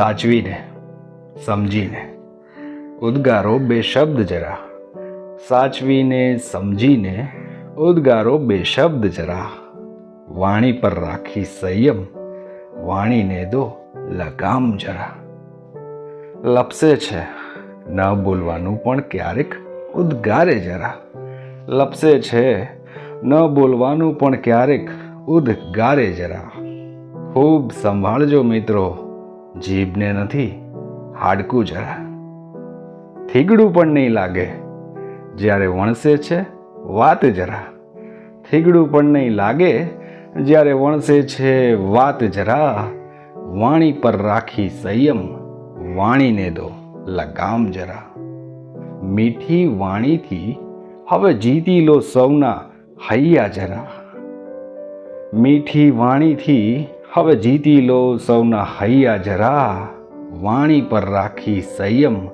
સાચવીને, સમજીને. ઉદ્ગારો બે શબ્દ જરા. સાચવીને, સમજીને, ઉદ્ગારો બે શબ્દ જરા. વાણી પર રાખી સંયમ, વાણીને દો લગામ જરા. લપસે છે, ન બોલવાનું પણ ક્યારેક ઉદ્ગારે જરા. લપસે છે, ન બોલવાનું પણ ક્યારેક ઉદ્ગારે જરા. ખૂબ સંભાળજો મિત્રો. જીભને નથી, હાડકું જરા. થીગડું પણ નહીં લાગે. જ્યારે વણસે છે, વાત જરા. થીગડું પણ નહીં લાગે, જ્યારે વણસે છે, વાત જરા. વાણી પર રાખી સંયમ, વાણીને દો, લગામ જરા. મીઠી વાણીથી હવે જીતી લો સૌના હૈયા જરા. મીઠી વાણીથી હવે જીતી લો સૌના હૈયા જરા. વાણી પર રાખી સંયમ,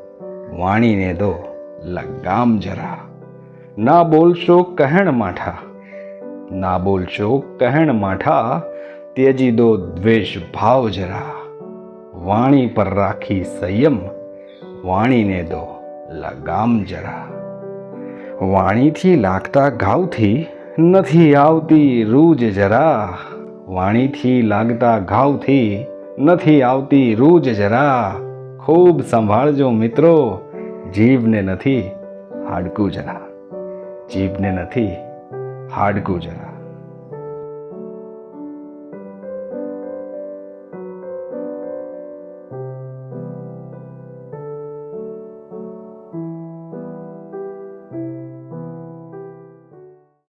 વાણીને દો લગામ જરા. ના બોલશો કહેણ માઠા, ના બોલશો કહેણ માઠા તેજી દો દ્વેષ ભાવ જરા. વાણી પર રાખી સંયમ, વાણીને દો લગામ જરા. વાણીથી લાગતા ઘાવથી નથી આવતી રૂજ જરા. વાણીથી લાગતા ઘાવથી નથી આવતી રૂજ જરા. ખૂબ સંભાળજો મિત્રો, જીભને નથી હાડકું જરા. જીભને નથી હાડકું જરા.